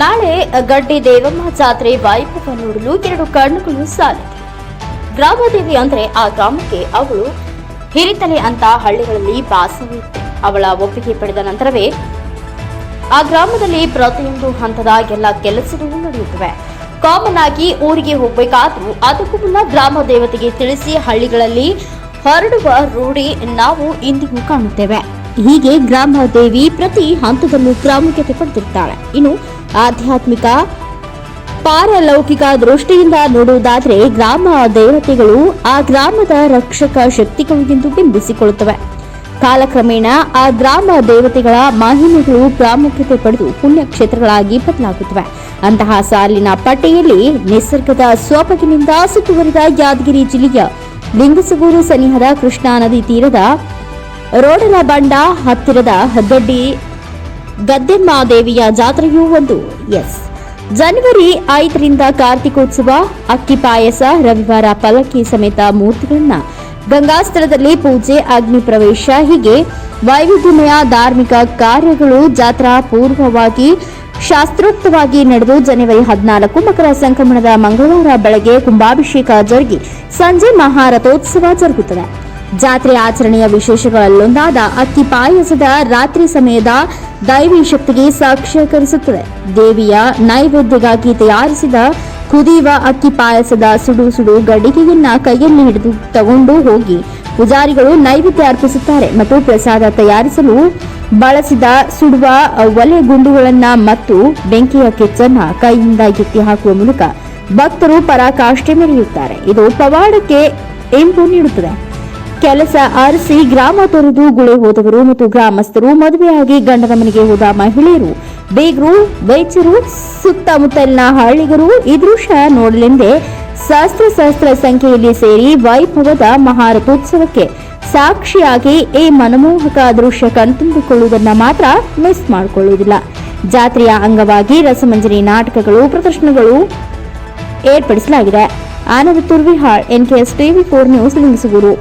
ನಾಳೆ ಗಡ್ಡಿ ದೇವಮ್ಮ ಜಾತ್ರೆ ವೈಭವ ನೋಡಲು ಎರಡು ಕಣ್ಣುಗಳು ಸಾಲಿದೆ ಗ್ರಾಮದೇವಿ ಅಂದ್ರೆ ಆ ಗ್ರಾಮಕ್ಕೆ ಅವಳು ಹಿರಿತಲೆ ಅಂತ ಹಳ್ಳಿಗಳಲ್ಲಿ ಬಾಸವಿತ್ತು ಅವಳ ಒಪ್ಪಿಗೆ ಪಡೆದ ನಂತರವೇ ಆ ಗ್ರಾಮದಲ್ಲಿ ಪ್ರತಿಯೊಂದು ಹಂತದ ಎಲ್ಲ ಕೆಲಸಗಳು ನಡೆಯುತ್ತವೆ. ಕಾಮನ್ ಆಗಿ ಊರಿಗೆ ಹೋಗಬೇಕಾದರೂ ಅದಕ್ಕೂ ಮುನ್ನ ಗ್ರಾಮ ದೇವತೆಗೆ ತಿಳಿಸಿ ಹಳ್ಳಿಗಳಲ್ಲಿ ಹರಡುವ ರೂಢಿ ನಾವು ಇಂದಿಗೂ ಕಾಣುತ್ತೇವೆ. ಹೀಗೆ ಗ್ರಾಮ ದೇವಿ ಪ್ರತಿ ಹಂತದಲ್ಲೂ ಪ್ರಾಮುಖ್ಯತೆ ಪಡೆದಿರ್ತಾಳೆ ಇನ್ನು ಆಧ್ಯಾತ್ಮಿಕ ಪಾರಲೌಕಿಕ ದೃಷ್ಟಿಯಿಂದ ನೋಡುವುದಾದರೆ ಗ್ರಾಮ ದೇವತೆಗಳು ಆ ಗ್ರಾಮದ ರಕ್ಷಕ ಶಕ್ತಿಗಳು ಎಂದು ಬಿಂಬಿಸಿಕೊಳ್ಳುತ್ತವೆ. ಕಾಲಕ್ರಮೇಣ ಆ ಗ್ರಾಮ ದೇವತೆಗಳ ಮಹಿಮೆಗಳು ಪ್ರಾಮುಖ್ಯತೆ ಪಡೆದು ಪುಣ್ಯಕ್ಷೇತ್ರಗಳಾಗಿ ಬದಲಾಗುತ್ತವೆ. ಅಂತಹ ಸಾಲಿನ ಪಟ್ಟಿಯಲ್ಲಿ ನಿಸರ್ಗದ ಸೊಬಗಿನಿಂದ ಸುತ್ತುವರಿದ ಯಾದಗಿರಿ ಜಿಲ್ಲೆಯ ಲಿಂಗಸಗೂರು ಸನಿಹದ ಕೃಷ್ಣಾ ನದಿ ತೀರದ ರೋಡರ ಬಂಡ ಹತ್ತಿರದ ಗಡ್ಡಿ ಗದ್ದೆಮ್ಮ ಮಾದೇವಿಯ ಜಾತ್ರೆಯೂ ಒಂದು. ಎಸ್. ಜನವರಿ ಐದರಿಂದ ಕಾರ್ತಿಕೋತ್ಸವ, ಅಕ್ಕಿ ಪಾಯಸ, ರವಿವಾರ ಪಲಕ್ಕಿ ಸಮೇತ ಮೂರ್ತಿಗಳನ್ನ ಗಂಗಾಸ್ತ್ರದಲ್ಲಿ ಪೂಜೆ, ಅಗ್ನಿ ಪ್ರವೇಶ, ಹೀಗೆ ವೈವಿಧ್ಯಮಯ ಧಾರ್ಮಿಕ ಕಾರ್ಯಗಳು ಜಾತ್ರಾ ಪೂರ್ವವಾಗಿ ಶಾಸ್ತ್ರೋಕ್ತವಾಗಿ ನಡೆದು ಜನವರಿ ಹದಿನಾಲ್ಕು ಮಕರ ಸಂಕ್ರಮಣದ ಮಂಗಳವಾರ ಬೆಳಗ್ಗೆ ಕುಂಭಾಭಿಷೇಕ ಜರುಗಿ ಸಂಜೆ ಮಹಾರಥೋತ್ಸವ ಜರುಗುತ್ತದೆ. ಜಾತ್ರೆ ಆಚರಣೆಯ ವಿಶೇಷಗಳಲ್ಲೊಂದಾದ ಅಕ್ಕಿ ಪಾಯಸದ ರಾತ್ರಿ ಸಮಯದ ದೈವಿ ಶಕ್ತಿಗೆ ಸಾಕ್ಷ್ಯಕರಿಸುತ್ತದೆ ದೇವಿಯ ನೈವೇದ್ಯಕ್ಕಾಗಿ ತಯಾರಿಸಿದ ಕುದಿಯುವ ಅಕ್ಕಿ ಪಾಯಸದ ಸುಡು ಸುಡು ಗಡಿಗೆಯನ್ನ ಕೈಯಲ್ಲಿ ಹಿಡಿದು ತಗೊಂಡು ಹೋಗಿ ಪೂಜಾರಿಗಳು ನೈವೇದ್ಯ ಅರ್ಪಿಸುತ್ತಾರೆ ಮತ್ತು ಪ್ರಸಾದ ತಯಾರಿಸಲು ಬಳಸಿದ ಸುಡುವ ಒಲೆ ಗುಂಡುಗಳನ್ನ ಮತ್ತು ಬೆಂಕಿಯ ಕೆಚ್ಚನ್ನ ಕೈಯಿಂದ ಎತ್ತಿ ಹಾಕುವ ಮೂಲಕ ಭಕ್ತರು ಪರಾಕಾಷ್ಠೆ ಮೆರೆಯುತ್ತಾರೆ. ಇದು ಪವಾಡಕ್ಕೆ ಎಂಪು ನೀಡುತ್ತದೆ. ಕೆಲಸ ಆರಿಸಿ ಗ್ರಾಮ ತೊರೆದು ಗುಳೆ ಹೋದವರು ಮತ್ತು ಗ್ರಾಮಸ್ಥರು ಮದುವೆಯಾಗಿ ಗಂಡನ ಮನೆಗೆ ಹೋದ ಮಹಿಳೆಯರು. ಬೇಗರು, ವೈದ್ಯರು, ಸುತ್ತಮುತ್ತಲಿನ ಹಳ್ಳಿಗರು ಈ ದೃಶ್ಯ ನೋಡಲೆಂದೇ ಸಹಸ್ರ ಸಹಸ್ರ ಸಂಖ್ಯೆಯಲ್ಲಿ ಸೇರಿ ವೈಭವದ ಮಹಾರಥೋತ್ಸವಕ್ಕೆ ಸಾಕ್ಷಿಯಾಗಿ ಈ ಮನಮೋಹಕ ದೃಶ್ಯ ಕಣ್ತುಂಬಿಕೊಳ್ಳುವುದನ್ನ ಮಾತ್ರ ಮಿಸ್ ಮಾಡಿಕೊಳ್ಳುವುದಿಲ್ಲ. ಜಾತ್ರೆಯ ಅಂಗವಾಗಿ ರಸಮಂಜರಿ ನಾಟಕಗಳು, ಪ್ರದರ್ಶನಗಳು ಏರ್ಪಡಿಸಲಾಗಿದೆ. Anand Turvihal NKS TV four news Lingasugur